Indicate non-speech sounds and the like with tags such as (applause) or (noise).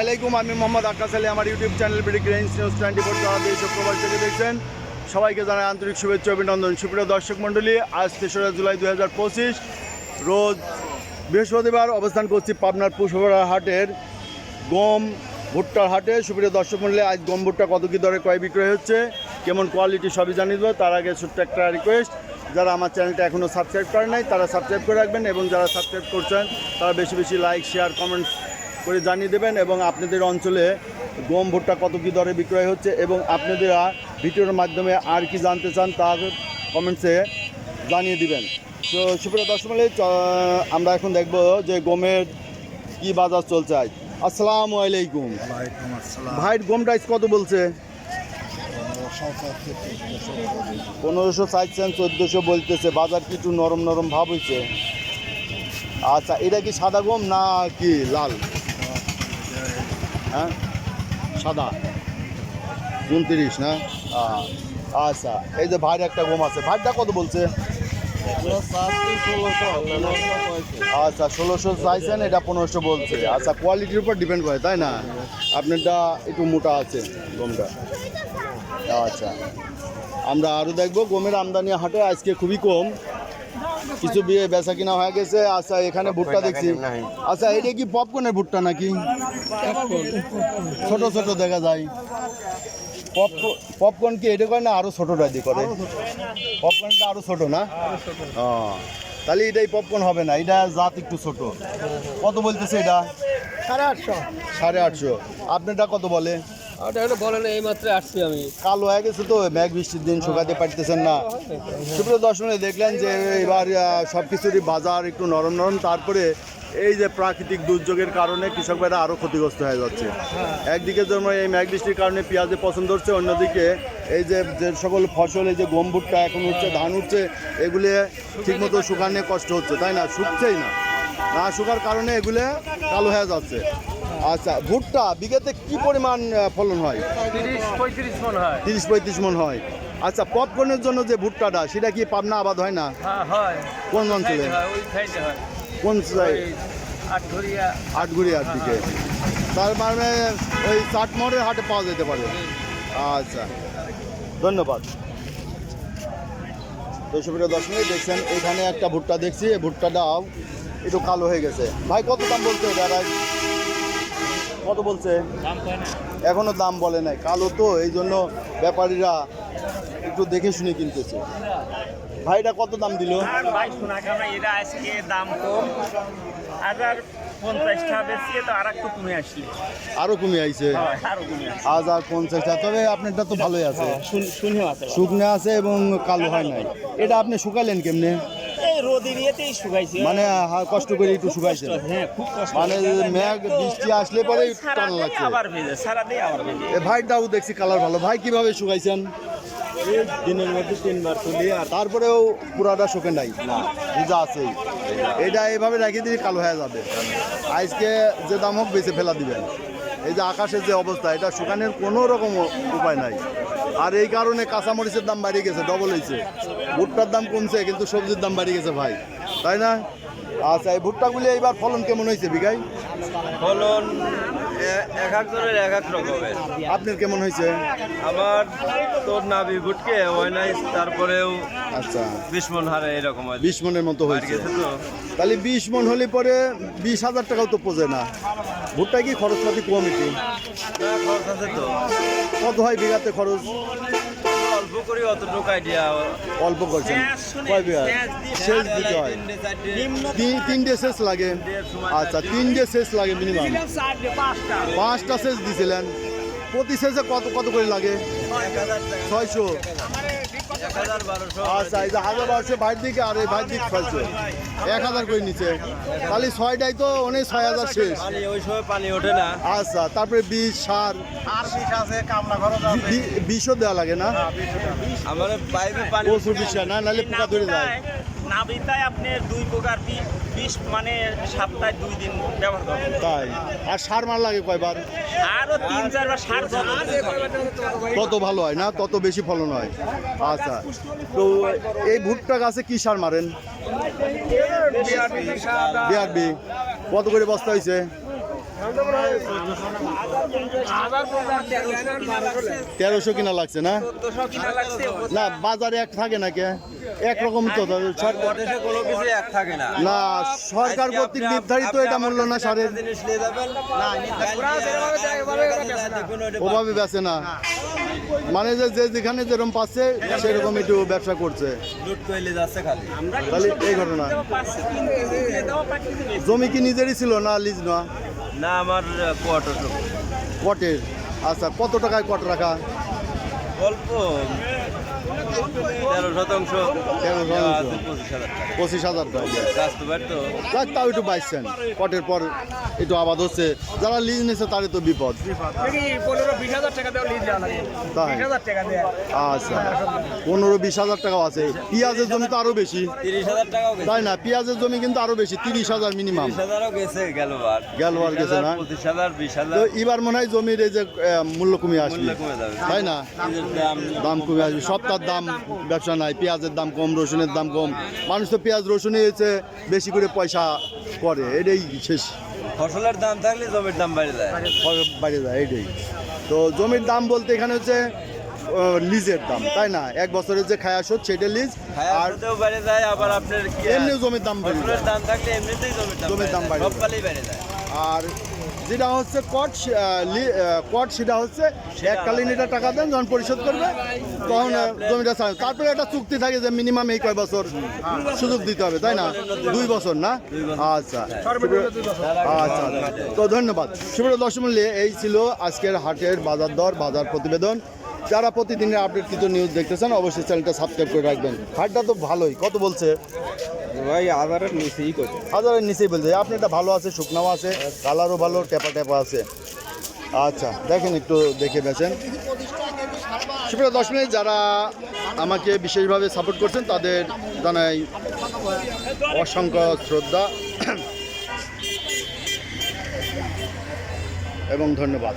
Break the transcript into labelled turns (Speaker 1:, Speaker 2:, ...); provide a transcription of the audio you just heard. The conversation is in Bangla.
Speaker 1: আলাইকুম। আমি মোহাম্মদ আমার ইউটিউব চ্যানেল দেখছেন। সবাইকে জানাই আন্তরিক শুভেচ্ছা অভিনন্দন। সুপ্রিয় দর্শক মণ্ডলী, আজ তেসরা জুলাই দু হাজার পঁচিশ, রোজ বৃহস্পতিবার অবস্থান করছি পাবনার পুষ্পরা হাটের গম ভুট্টার হাটে। সুপ্রিয় দর্শক মণ্ডলী, আজ গম ভুট্টা কত কী দরে ক্রয় বিক্রয় হচ্ছে, কেমন কোয়ালিটি সবই জানিয়ে দেবো। তার আগে ছোট্ট একটা রিকোয়েস্ট যারা আমার চ্যানেলটা এখনও সাবস্ক্রাইব করে নাই তারা সাবস্ক্রাইব করে রাখবেন এবং যারা সাবস্ক্রাইব করছেন তারা বেশি বেশি লাইক শেয়ার কমেন্টস করে জানিয়ে দেবেন এবং আপনাদের অঞ্চলে গম ভুট্টা কত কী দরে বিক্রয় হচ্ছে এবং আপনারা ভিডিওর মাধ্যমে আর কি জানতে চান তার কমেন্টসে জানিয়ে দিবেন। তো সুপ্রিয় দর্শক আমরা এখন দেখব যে গমের কি বাজার চলছে আজ। আসসালামু আলাইকুম। ভাই গমটা কত বলছে? পনেরোশো চাইছেন চোদ্দোশো বলতেছে, বাজার কি একটু নরম নরম ভাব হয়েছে? আচ্ছা এটা কি সাদা গম না কি লাল? হ্যাঁ? সাদা। উনত্রিশ, না? আচ্ছা এই যে ভাইয়ের একটা গম আছে, ভাইটা কত বলছে? আচ্ছা ষোলোশো চাইছেন এটা পনেরোশো বলছে। আচ্ছা কোয়ালিটির উপর ডিপেন্ড করে, তাই না? আপনারটা একটু মোটা আছে গমটা। আচ্ছা। আমরা আরও দেখব গমের আমদানি হাটে আজকে খুবই কম। কিছু বিয়ে বেচা কিনা হয়ে গেছে আচ্ছা এখানে ভুট্টা দেখছি। আচ্ছা এটা কি পপকর্নের ভুট্টা নাকি? ছোট ছোট দেখা যায়। পপ পপকর্ন কি এটা করে না আরও ছোটোটা দিয়ে করে? পপকর্নটা আরও ছোট না? ও তাহলে এটাই পপকর্ন হবে না এটা জাত একটু ছোট। কত বলতেছে এটা?
Speaker 2: সাড়ে আটশো।
Speaker 1: সাড়ে আটশো। আপনারটা কত বলে?
Speaker 3: মাত্র আসছি আমি।
Speaker 1: কালো হয়ে গেছে তো, মেঘ বৃষ্টির দিন শুকাতে পারতেছেন না। দেখলেন যে এবার সব কিছুরই বাজার একটু নরম নরম, তারপরে এই যে প্রাকৃতিক দুর্যোগের কারণে কৃষক ভাইরা আরও ক্ষতিগ্রস্ত হয়ে যাচ্ছে। একদিকে যেমন এই মেঘ বৃষ্টির কারণে পেঁয়াজে পছন্দ হচ্ছে অন্যদিকে এই যে যে সকল ফসল, এই যে গম ভুট্টা এখন উঠছে, ধান উঠছে, এগুলি ঠিকমতো শুকানে কষ্ট হচ্ছে, তাই না? শুকছেই না। না শুকার কারণে এগুলো কালো হয়ে যাচ্ছে। আচ্ছা ভুট্টা বিঘাতে কি পরিমাণ ফলন হয়?
Speaker 3: তিরিশ পঁয়ত্রিশ মন হয়।
Speaker 1: হয়। আচ্ছা পপকর্নের জন্য যে ভুট্টাটা সেটা কি পাবনা আবাদ হয় না?
Speaker 3: হ্যাঁ
Speaker 1: কোন অঞ্চলে?
Speaker 3: হয় হয়।
Speaker 1: কোন
Speaker 3: ওই আটঘরিয়া।
Speaker 1: আটগুড়িয়ার দিকে। তার মানে ওই চাটমোহরের হাটে পাওয়া যেতে পারে। আচ্ছা ধন্যবাদ। তো সুপ্রিয় দর্শনে দেখছেন এখানে একটা ভুট্টা দেখছি এই ভুট্টাটাও একটু কালো হয়ে গেছে। ভাই কত দাম বলছে এটা ভাই? কত বলছে? এখনও দাম বলে নাই। কালো তো এই জন্য ব্যাপারীরা একটু দেখে শুনে কিনতেছে। ভাইটা কত দাম দিল?
Speaker 4: ভাই শোনা কেন এরা আজকে দাম কম। হাজার পঞ্চাশ বেশি তো আর একটু কমে আসলে।
Speaker 1: আরও কমে আইছে?
Speaker 4: হয় আরও কমে আসলে।
Speaker 1: আজ আর পঞ্চাশ টাকা তবে আপনারটা তো ভালোই আছে।
Speaker 4: শুনে আছে।
Speaker 1: শুকনো আছে এবং কালো হয় নাই। এটা আপনি শুকালেন কেমনে?
Speaker 4: শুকাইছে।
Speaker 1: মানে কষ্ট করে একটু শুকাইছেন
Speaker 4: হ্যাঁ খুব কষ্ট
Speaker 1: মানে মেঘ বৃষ্টি আসলে পরে টান লাগছে।
Speaker 4: আবার ভেজে সারা দিয়ে আবার ভেজে।
Speaker 1: এ ভাইটাও দেখছি কালার ভালো। ভাই কীভাবে শুকাইছেন?
Speaker 4: দিনের মধ্যে তিনবার তুলি আর
Speaker 1: তারপরেও পুরাটা শুকে নাই। ভিজা আছে। এটা এইভাবে রেখে দিলে কালো হয়ে যাবে। আজকে যে দাম হোক বেঁচে ফেলা দিবেন। এই যে আকাশের যে অবস্থা এটা শুকানোর কোনো রকম উপায় নাই। আর এই কারণে কাঁচামরিচের দাম বাড়িয়ে গেছে ডবল হয়েছে। ভুট্টার দাম কমছে, কিন্তু সবজির দাম বাড়িয়ে গেছে ভাই। তাই না? আচ্ছা এই ভুট্টাগুলি এইবার ফলন কেমন হয়েছে বিঘাই
Speaker 3: ফলন এক এক জনের এক এক রকমের।
Speaker 1: আপনার কেমন হয়েছে?
Speaker 3: আমার তোর নাবি গুটকে হয় নাই তারপরেও
Speaker 1: আচ্ছা।
Speaker 3: বিশ মন হারে এরকম হয়।
Speaker 1: বিশ মনের মতো হয়েছে। তাহলে বিশ মন হলে পরে বিশ হাজার টাকাও তো পোজে না। ভুট্টা কি খরচপাতি কম একটু
Speaker 3: খরচ আছে তো।
Speaker 1: কত হয় বিঘাতে খরচ?
Speaker 3: অল্প করি অতটুকু আইডিয়া
Speaker 1: অল্প করছেন। কয় বিঘা সেচ দিতে হয়। তিন- তিনটে সেচ লাগে। আচ্ছা তিনটে শেষ লাগে মিনিমাম পাঁচটা। শেষ দিছিলেন। প্রতি শেষে কত কত করে লাগে? ছয়শো। আচ্ছা এই যে হাজার বাড়ছে বাইর দিকে আর এই বাইর দিক ফেলছে। এক হাজার করে নিচে? তাহলে ছয়টাই তো অনেক ছয় হাজার শেষ।
Speaker 3: ওই সময় পানি ওঠে না।
Speaker 1: আচ্ছা তারপরে
Speaker 4: বিষ
Speaker 1: সার। বিষও দেওয়া লাগে না?
Speaker 3: আমার পাইপে পানি
Speaker 1: প্রচুর না নাহলে পোকা ধরে যায়।
Speaker 4: নাবিতায় আপনি দুই প্রকার বিষ মানে সপ্তাহে দুই দিন ব্যবহার করেন।
Speaker 1: তাই? আর সার মার লাগে কয়বার?
Speaker 4: আরও তিন চারবার সার
Speaker 1: তত ভালো হয় না? তত বেশি ফলন হয়। আচ্ছা। তো এই ভুট্টা গাছে কি সার মারেন? বিআরবি কত করে বস্তা হয়েছে তেরোশো কিনা লাগছে না? না, বাজারে এক থাকে না কে একরকম তো
Speaker 3: না,
Speaker 1: সরকার কর্তৃক নির্ধারিত এটা মূল্য না সারের? ওভাবে বেচে না। মানে যে যে যেখানে যেরকম পাচ্ছে, সেরকম একটু ব্যবসা করছে। তাহলে এই ঘটনা। জমি কি নিজেরই ছিল না লিজ না?
Speaker 3: না আমার কোয়ার্টার
Speaker 1: কটের আচ্ছা কত টাকায় কট রাখা?
Speaker 3: অল্প তেরো শতাংশ।
Speaker 1: তেরো শতাংশ।
Speaker 3: পঁচিশ হাজার টাকা।
Speaker 1: পঁচিশ হাজার টাকা।
Speaker 3: কাস্টমার তো
Speaker 1: যাক তাও একটু বাইছেন। কটের পর একটু আবাদ হচ্ছে। যারা লিজ নিচ্ছে তারই তো বিপদ। তাই?
Speaker 2: দেয়।
Speaker 1: আচ্ছা। পনেরো বিশ হাজার টাকাও আছে। পেঁয়াজের জমি তো আরও বেশি। তাই না? পেঁয়াজের জমি কিন্তু আরও বেশি। তিরিশ হাজার মিনিমাম
Speaker 3: হাজারও গেছে
Speaker 1: না? তো এবার মনে হয় জমির এই যে মূল্য কমে আসবে। তাই না?
Speaker 3: দাম
Speaker 1: কমে আসবে। সপ্তাহের দাম ব্যবসা নাই পেঁয়াজের দাম কম রসুনের দাম কম। মানুষ তো পেঁয়াজ রসুনে হচ্ছে বেশি করে পয়সা করে এটাই শেষ।
Speaker 3: ফসলের দাম থাকলে জমির দাম বেড়ে যায়।
Speaker 1: বাইরে যায় এটাই। তো জমির দাম বলতে এখানে হচ্ছে লিজের দাম তাই না? এক বছরের যে খায়া শোধ সেটা লিজ আর
Speaker 3: বেড়ে যায় আবার আপনার
Speaker 1: এমনি জমির দাম বেড়ে
Speaker 3: দাম থাকলে এমনিতেই জমির দাম
Speaker 1: জমির দাম
Speaker 3: বেড়ে
Speaker 1: বাড়ে।
Speaker 3: সব বেড়ে যায়।
Speaker 1: আর যেটা হচ্ছে কট কট সেটা হচ্ছে এককালীন এটা টাকা দেন যখন পরিশোধ করবে তখন জমিটা ছাড়ে। তারপরে একটা চুক্তি থাকে যে মিনিমাম এই কয় বছর সুযোগ দিতে হবে তাই না? দুই বছর না? আচ্ছা। আচ্ছা তো ধন্যবাদ। সুপ্রিয় দর্শক মূল্যে এই ছিল আজকের হাটের বাজার দর বাজার প্রতিবেদন। যারা প্রতিদিনের আপডেটকৃত নিউজ দেখতেছেন অবশ্যই চ্যানেলটা সাবস্ক্রাইব করে রাখবেন। হাটটা তো ভালোই কত বলছে?
Speaker 3: ভাই হাজারের নিচেই করছে
Speaker 1: হাজারের নিচেই বলছে আপনি এটা ভালো আছে, শুকনাও আছে, কালারও ভালো, টেপা টেপা আছে। আচ্ছা দেখেন একটু দেখে বেছেন সুপ্রিয় দশ মিনিট যারা আমাকে বিশেষভাবে সাপোর্ট করছেন, তাদের জানাই অসংখ্য শ্রদ্ধা (clears throat) এবং ধন্যবাদ।